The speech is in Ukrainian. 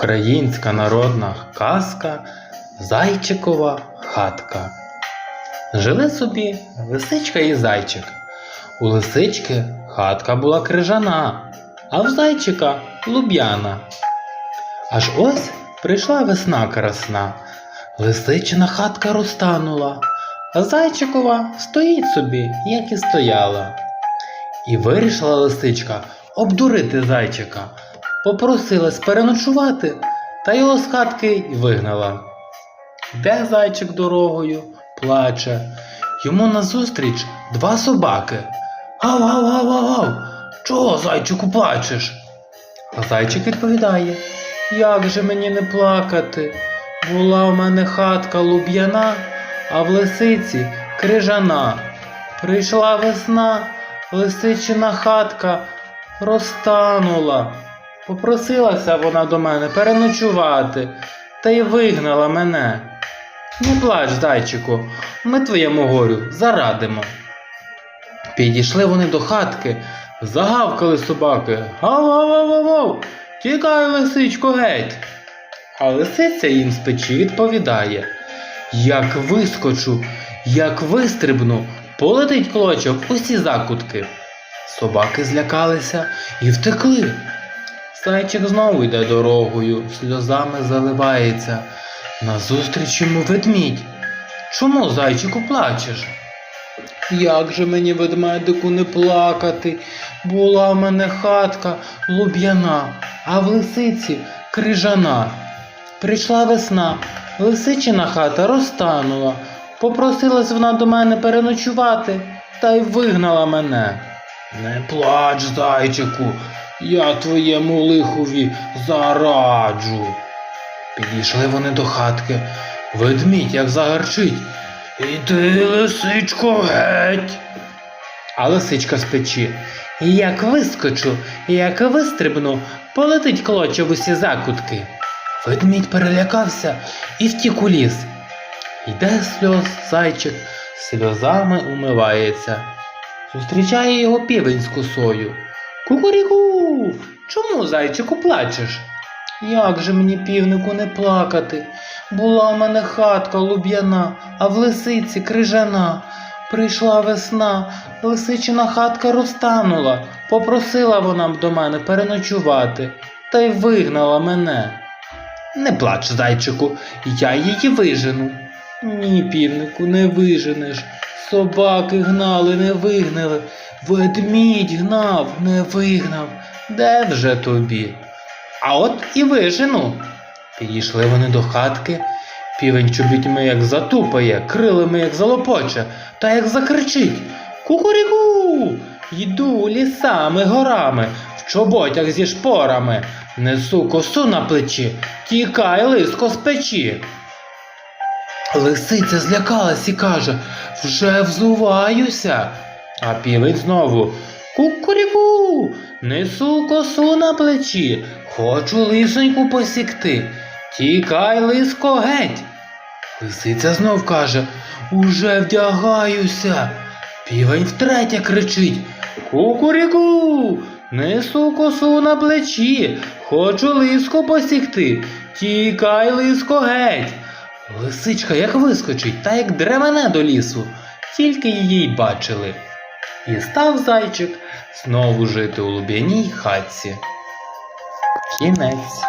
Українська народна казка Зайчикова хатка. Жили собі лисичка і зайчик. У лисички хатка була крижана, а в зайчика луб'яна. Аж ось прийшла весна красна. Лисичина хатка розтанула, а зайчикова стоїть собі, як і стояла. І вирішила лисичка обдурити зайчика, попросилась переночувати, та його з хатки й вигнала. Де зайчик дорогою, плаче, йому назустріч два собаки. Гав, гав, гав, гав, гав. Чого, зайчику, плачеш? А зайчик відповідає: Як же мені не плакати? Була в мене хатка луб'яна, а в лисиці крижана. Прийшла весна, лисичина хатка розтанула. Попросилася вона до мене переночувати, та й вигнала мене. Не плач, зайчику, ми твоєму горю зарадимо. Підійшли вони до хатки, загавкали собаки. Гав-гав-гав-гав, тікай, лисичко, геть. А лисиця їм з печі відповідає: Як вискочу, як вистрибну, полетить клочок усі закутки. Собаки злякалися і втекли. Зайчик знову йде дорогою, сльозами заливається. Назустріч йому ведмідь. Чому, зайчику, плачеш? Як же мені, ведмедику, не плакати? Була в мене хатка луб'яна, а в лисиці крижана. Прийшла весна, лисичина хата розтанула. Попросилась вона до мене переночувати та й вигнала мене. Не плач, зайчику, я твоєму лихові зараджу. Підійшли вони до хатки. Ведмідь як загарчить. Іди, лисичко, геть. А лисичка з печі. Як вискочу, як вистрибну, полетить клоча в усі закутки. Ведмідь перелякався і втік у ліс. Йде сльоз зайчик, сльозами умивається. Зустрічає його півень з косою. Кукуріку, чому, зайчику, плачеш? Як же мені, півнику, не плакати? Була в мене хатка луб'яна, а в лисиці крижана. Прийшла весна, лисичина хатка розтанула. Попросила вона до мене переночувати, та й вигнала мене. Не плач, зайчику, я її вижену. Ні, півнику, не виженеш. Собаки гнали, не вигнали. Ведмідь гнав, не вигнав. Де вже тобі? А от і вижену. Підійшли вони до хатки. Півень чобітьми як затупає, крилами як залопоче, та як закричить Кукуріку! Йду лісами, горами, в чоботях зі шпорами, несу косу на плечі, тікай лиско з печі. Лисиця злякалась і каже Вже взуваюся. А півень знову Кукуріку, несу косу на плечі, хочу лисоньку посікти. Тікай, лиско, геть. Лисиця знов каже Уже вдягаюся. Півень втретє кричить Кукуріку, несу косу на плечі, хочу лиско посікти. Тікай, лиско, геть. Лисичка як вискочить, та як дремене до лісу, тільки її й бачили. І став зайчик знову жити у луб'яній хатці. Кінець.